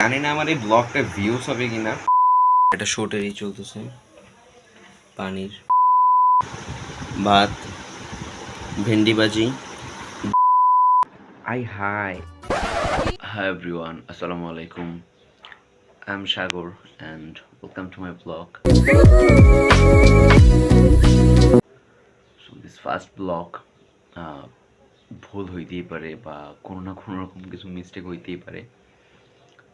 জানি না আমার এই ব্লগটা ভিউজ হবে কিনা। এটা শোটেরই চলতেছে। পানির ভাত ভেন্ডি ভাজি আই হাই হাই এভরিওয়ান আসসালামু আলাইকুম। I am Sagar and welcome to my vlog so this first vlog ভুল হইতেই পারে বা কোনো না কোনো রকম কিছু মিস্টেক হইতেই পারে।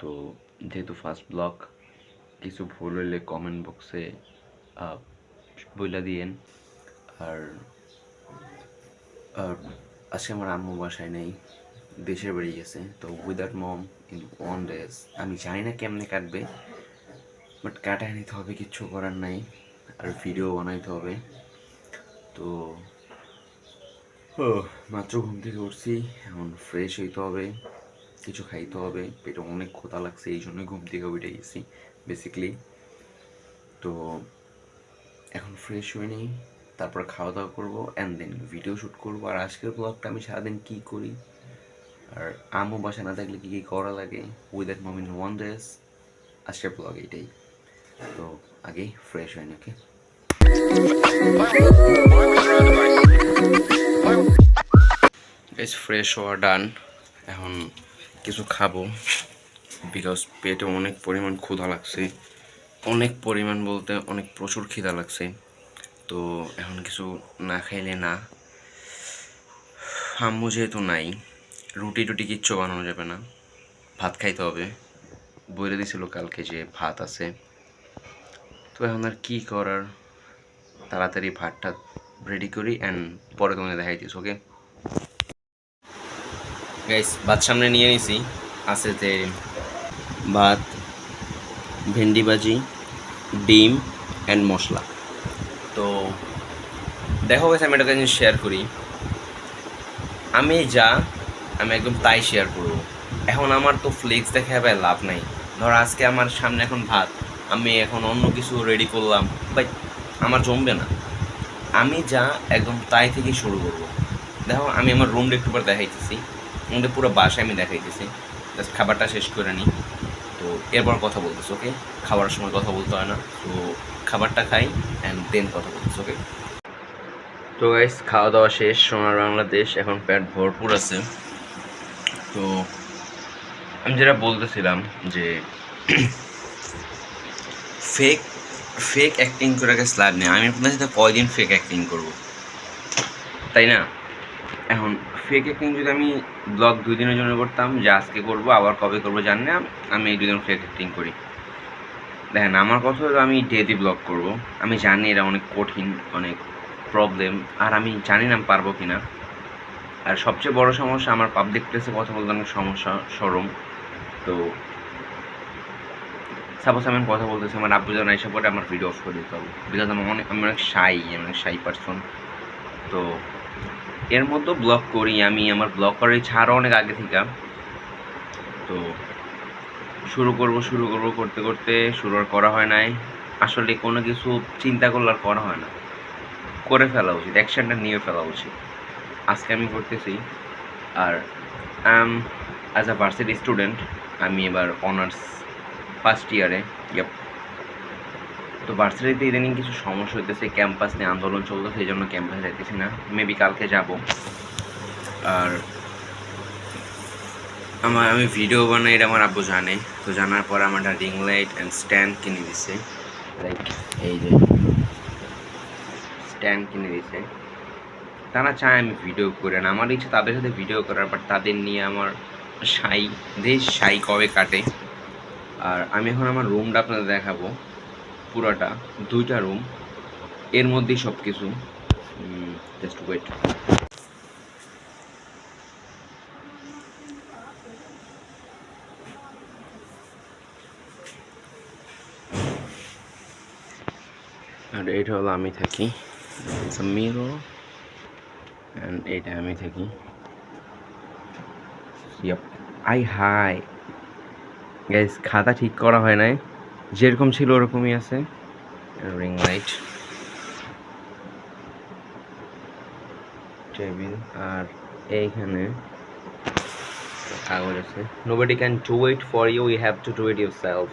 তো যেহেতু ফার্স্ট ব্লগ কিছু ভুল হইলে কমেন্ট বক্সে বইলা দিয়েন। আর আর আজকে আমার আম্মু বাসায় নেই, দেশের বাড়ি গেছে। তো without mom in one days আমি জানি না কেমনে কাটবে বাট কাটায় নিতে হবে কিচ্ছু করার নাই, আর ভিডিও বানাইতে হবে। তো মাত্র ঘুম থেকে উঠছি, এখন ফ্রেশ হইতে হবে। কিছু খাইতে হবে, পেটে অনেক ক্ষুধা লাগছে, এই জন্যই ঘুম থেকে উঠে গেছি বেসিকলি তো এখন ফ্রেশ হয়ে নিই, তারপর খাওয়া দাওয়া করব অ্যান্ড দেন ভিডিও শ্যুট করব। আর আজকের ব্লগটা আমি সারাদিন কী করি? আর আমও বাসা না থাকলে কী কী করা লাগে? Without mom in one days আজকের ব্লগ এইটাই। তো আগে ফ্রেশ হয় বেশ ফ্রেশ হওয়া ডান এখন কিছু খাব। বিকজ পেটে অনেক পরিমাণ ক্ষুধা লাগছে। অনেক পরিমাণ বলতে অনেক প্রচুর খিদা লাগছে। তো এখন কিছু না খাইলে না। আম্মু যেহেতু নাই, রুটি টুটি কিচ্ছু বানানো যাবে না। ভাত খাইতে হবে। বলে দিছিল কালকে যে ভাত আছে। তো এখন আর কী করার? তাড়াতাড়ি ভাতটা রেডি করি অ্যান্ড পরে তোমাকে দেখাই দিস ওকে গাইস ভাত সামনে নিয়ে নিছি। আছে যে ভাত, ভেন্ডি ভাজি, ডিম অ্যান্ড মশলা। তো দেখো গেছে আমি একটা জিনিস শেয়ার করি। আমি যা, আমি একদম তাই শেয়ার করব। এখন আমার তো ফ্লেক্স দেখে হবে লাভ নাই। ধর আজকে আমার সামনে এখন ভাত, আমি এখন অন্য কিছু রেডি করলাম বাট আমার জমবে না। আমি যা একদম তাই থেকে শুরু করব। দেখো, আমি আমার রুমটা একটু পর দেখাইতেছি। আমাদের পুরো বাসায় আমি দেখাইতেছি। জাস্ট খাবারটা শেষ করে নিই তো এরপর কথা বলতেছি ওকে খাবারের সময় কথা বলতে হয় না। তো খাবারটা খাই অ্যান্ড দেন কথা বলতেছি ওকে তো গাইস খাওয়া দাওয়া শেষ, সোনার বাংলাদেশ, এখন পেট ভরপুর আছে। তো আমি যেটা বলতেছিলাম যে ফেক ফেক অ্যাক্টিং করে গেছে লাভ নেই। আমি আপনার সাথে কয়দিন ফেক অ্যাক্টিং করব? তাই না? এখন ফেক অ্যাক্টিং যদি আমি ব্লগ দুই দিনের জন্য করতাম, যে আজকে করব, আবার কবে করব জানি না, আমি এই দুদিন ফেক অ্যাক্টিং করি। দেখেন, আমার কথা হলো আমি ডেলি ব্লগ করব। আমি জানি এটা অনেক কঠিন, অনেক প্রবলেম আর আমি জানি না পারব কি না আর সবচেয়ে বড় সমস্যা, আমার পাবলিক প্লেসে কথা বলতে অনেক সমস্যা, সরম। তো সাপোজ আমি কথা বলতেছি, আমার আব্বু জানা এসে পরে আমার ভিডিও অফ করে দিতে হবে। বিকজ আমি অনেক আমি অনেক শাই আমি অনেক শাই পারসন তো এর মধ্যে ব্লগ করি আমি, আমার ব্লগ করার আরও অনেক আগে থেকে। তো শুরু করব শুরু করব, করতে করতে শুরু আর করা হয় নাই। আসলে কোনো কিছু চিন্তা করলে আর করা হয় না। করে ফেলা উচিত অ্যাকশনটা নিয়ে ফেলা উচিত। আজকে আমি করতেছি। আর I'm as a varsity student আমি এবার অনার্স ফার্স্ট ইয়ারে ইয়াপ তো ভার্সিটিতে ইদানিং কিছু সমস্যা হইতেছে ক্যাম্পাস নিয়ে আন্দোলন চলতো সেই জন্য ক্যাম্পাসে যাইতেছি না। মেবি কালকে যাব। আর আমার, আমি ভিডিও বানাই, এটা আমার আব্বু জানে। তো জানার পর আমার একটা রিং লাইট অ্যান্ড স্ট্যান্ড কিনে দিছে। লাইক এই যে স্ট্যান্ড কিনে দিছে। তারা চায় আমি ভিডিও করে না। আমার ইচ্ছে তাদের সাথে ভিডিও করার বাট তাদের নিয়ে আমার সাই, দেশ সাই কবে কাটে? আর আমি এখন আমার রুমটা আপনাদের দেখাবো। পুরোটা, দুইটা রুম এর মধ্যেই সব কিছু জাস্ট ওয়েট আর এটা হলো আমি থাকি। মিরো অ্যান্ড এটা আমি থাকি। আই হাই গ্যাস খাতা ঠিক করা হয় নাই। যেরকম ছিল ওরকমই আছে। Ring light table. আর এইখানে কাগজ আছে। Nobody can do it for you you have to do it yourself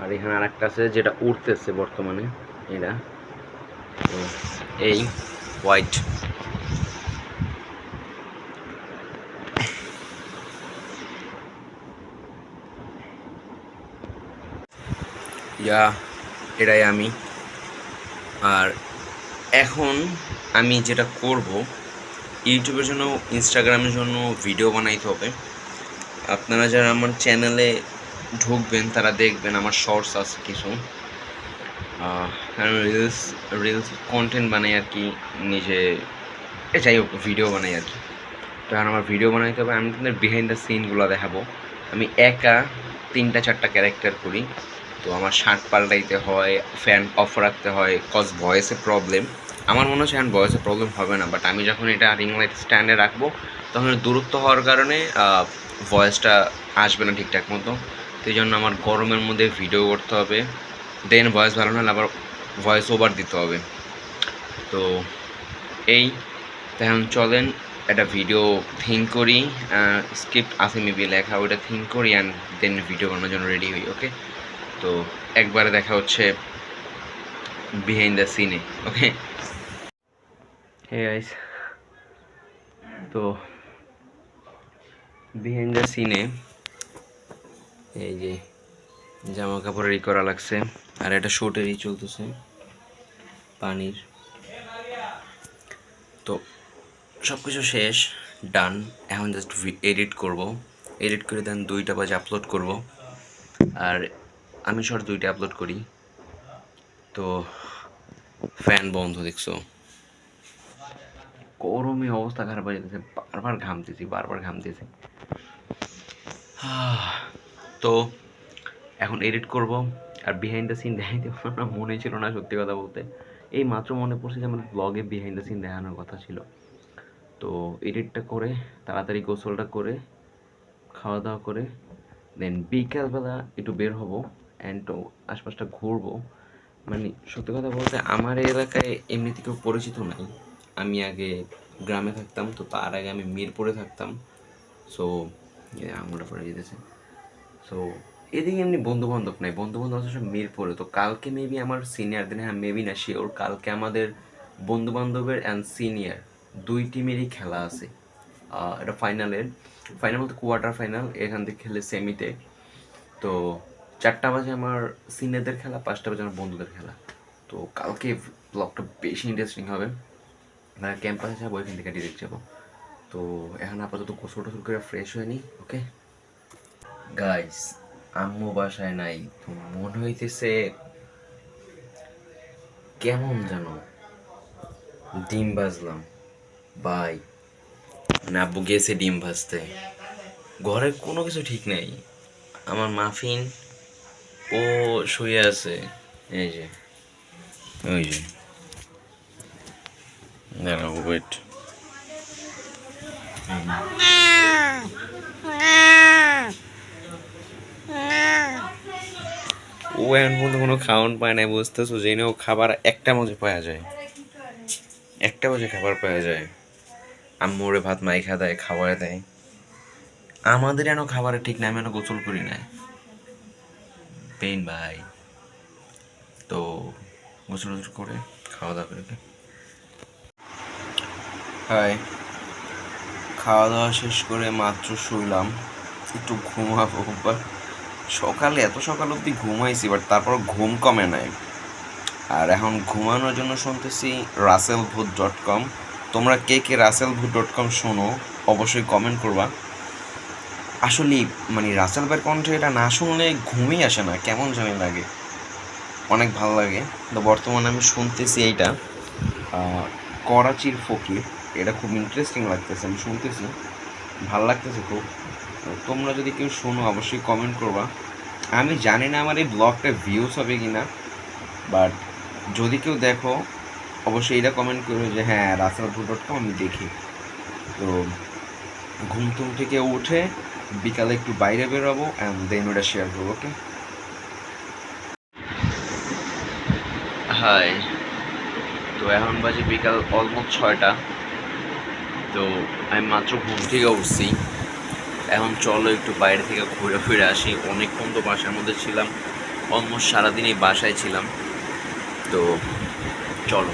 আর এখানে আরেকটা আছে যেটা উঠতেছে বর্তমানে এটা তো এই হোয়াইট ইয়া, এটাই আমি। আর এখন আমি যেটা করব, ইউটিউবের জন্য, ইনস্টাগ্রামের জন্য ভিডিও বানাইতে হবে। আপনারা যারা আমার চ্যানেলে ঢুকবেন, তারা দেখবেন আমার শর্টস আছে কিছু। রিলস রিলস কন্টেন্ট বানাই আর কি, নিজে যাই হোক ভিডিও বানাই আর কি। তো এখন আমার ভিডিও বানাইতে হবে, আমি আপনাদের বিহাইন্ড দ্য সিনগুলো দেখাবো। আমি একা তিনটা, চারটা ক্যারেক্টার করি। তো আমার শার্ট পাল্টাইতে হয় ফ্যান অফ রাখতে হয় কজ ভয়েসে প্রবলেম আমার মনে হচ্ছে এখন ভয়েসে প্রবলেম হবে না বাট আমি যখন এটা রিং লাইট স্ট্যান্ডে রাখব, তখন দূরত্ব হওয়ার কারণে ভয়েসটা আসবে না ঠিকঠাক মতো। সেই জন্য আমার গরমের মধ্যে ভিডিও করতে হবে। দেন ভয়েস ভালো না আবার ভয়েস ওভার দিতে হবে। তো এই তো এখন চলেন একটা ভিডিও থিঙ্ক করি স্ক্রিপ্ট আছে মেবি লেখা, ওইটা থিঙ্ক করি অ্যান্ড দেন ভিডিও বানানোর জন্য রেডি হই ওকে তো একবারে দেখা হচ্ছে বিহাইন্ড দ্য সিনে ওকে তো বিহাইন্ড দ্য সিনে এই যে জামা কাপড় রেডি করা লাগছে, আর এটা শুটেরই চলতেছে, পানির। তো সব কিছু শেষ ডান এখন জাস্ট এডিট করব। এডিট করে দেন দুইটা বাজে আপলোড করব। আর আমি শর্ট দুইটা আপলোড করি। তো ফ্যান বন্ধ, দেখছ? গরমে অবস্থা খারাপ হয়ে যেতেছে বারবার ঘামতেছি বারবার ঘামতেছি। তো, এখন এডিট করব, আর বিহাইন্ড দ্য সিন দেখাইতে না মনে ছিল না সত্যি কথা বলতে। এই মাত্র মনে পড়ছে যে আমার ব্লগে বিহাইন্ড দ্য সিন দেখানোর কথা ছিল। তো এডিটটা করে, তাড়াতাড়ি গোসলটা করে খাওয়া দাওয়া করে দেন বিকালবেলা একটু বের হব। অ্যান্ড আশপাশটা ঘুরবো। মানে সত্যি কথা বলতে আমার এলাকায় এমনিতে কেউ পরিচিত নাই। আমি আগে গ্রামে থাকতাম, তো তার আগে আমি মিরপুরে থাকতাম। সো আঙুলটা পড়ে যেতেছে। সো এদিকে এমনি বন্ধু বান্ধব নাই। বন্ধু বান্ধব আছে সব মিরপুরে। তো কালকে মেবি আমার সিনিয়র দিন হ্যাঁ মেবি না শিওর কালকে আমাদের বন্ধু বান্ধবের অ্যান্ড সিনিয়র দুই টিমেরই খেলা আছে। এটা ফাইনালের ফাইনাল বলতে কোয়ার্টার ফাইনাল এখান থেকে খেলে সেমিতে তো চারটা বাজে আমার সিনিয়রদের খেলা, পাঁচটা বাজে আমার বন্ধুদের খেলা। তো কালকে ব্লগটা বেশি ইন্টারেস্টিং হবে। মানে ক্যাম্পাসে যাব, এখান থেকে ডিরেক্ট যাব। তো এখন আপাতত গোসল টোসল করে ফ্রেশ হয়ে নিই ওকে গাইস আম্মু বাসায় নাই, তো মনে হইতেছে কেমন যেন ডিম ভাজলাম। বাই না আব্বু গেছে ডিম ভাজতে। ঘরে কোনো কিছু ঠিক নেই। আমার মাফিন ও শুয়ে আছে। এই যে। ওই যে। দাঁড়াও ওয়েট ও এখন পর্যন্ত কোনো খাওয়ান পায় না বুঝতেছো? জেনে ও খাবার একটা মজে পাওয়া যায়। একটা বাজে খাবার পাওয়া যায়। আম্মুরে ভাত মাইখা দেয় খাবার দেয়। আমাদের এন খাবারের ঠিক না আমি এন গোসল করি না পেন ভাই। তো গোসল টোসল করে খাওয়া দাওয়া করে হাই খাওয়া দাওয়া শেষ করে মাত্র শুইলাম। একটু ঘুমাবো বাট সকালে, এত সকাল অবধি ঘুমাইছি বাট তারপর ঘুম কমে নাই। আর এখন ঘুমানোর জন্য শুনতেছি রাসেল ভূত ডট কম তোমরা কে কে রাসেল ভূত ডট কম শোনো, অবশ্যই কমেন্ট করবা। আসলে মানে রাসেল ভাইয়ের কণ্ঠে এটা না শুনলে ঘুমই আসে না, কেমন জানি লাগে। অনেক ভালো লাগে। তো বর্তমানে আমি শুনতেছি এইটা। করাচির ফকির। এটা খুব ইন্টারেস্টিং লাগতেছে, আমি শুনতেছি। ভালো লাগতেছে খুব। তোমরা যদি কেউ শোনো, অবশ্যই কমেন্ট করবা। আমি জানি না আমার এই ব্লগটা ভিউজ হবে কি না বাট যদি কেউ দেখো, অবশ্যই এটা কমেন্ট করবে যে হ্যাঁ রাসেল ডট কম আমি দেখি। তো ঘুম থেকে উঠে বিকালে একটু বাইরে বেরোবো অ্যান্ড দেন ওটা শেয়ার করব ওকে হাই তো এখন বাজে বিকাল অলমোস্ট ছয়টা। তো আমি মাত্র ঘুম থেকে উঠছি। এখন চলো একটু বাইরে থেকে ঘুরে ফিরে আসি। অনেকক্ষণ তো বাসার মধ্যে ছিলাম। অলমোস্ট সারাদিন এই বাসায় ছিলাম। তো চলো।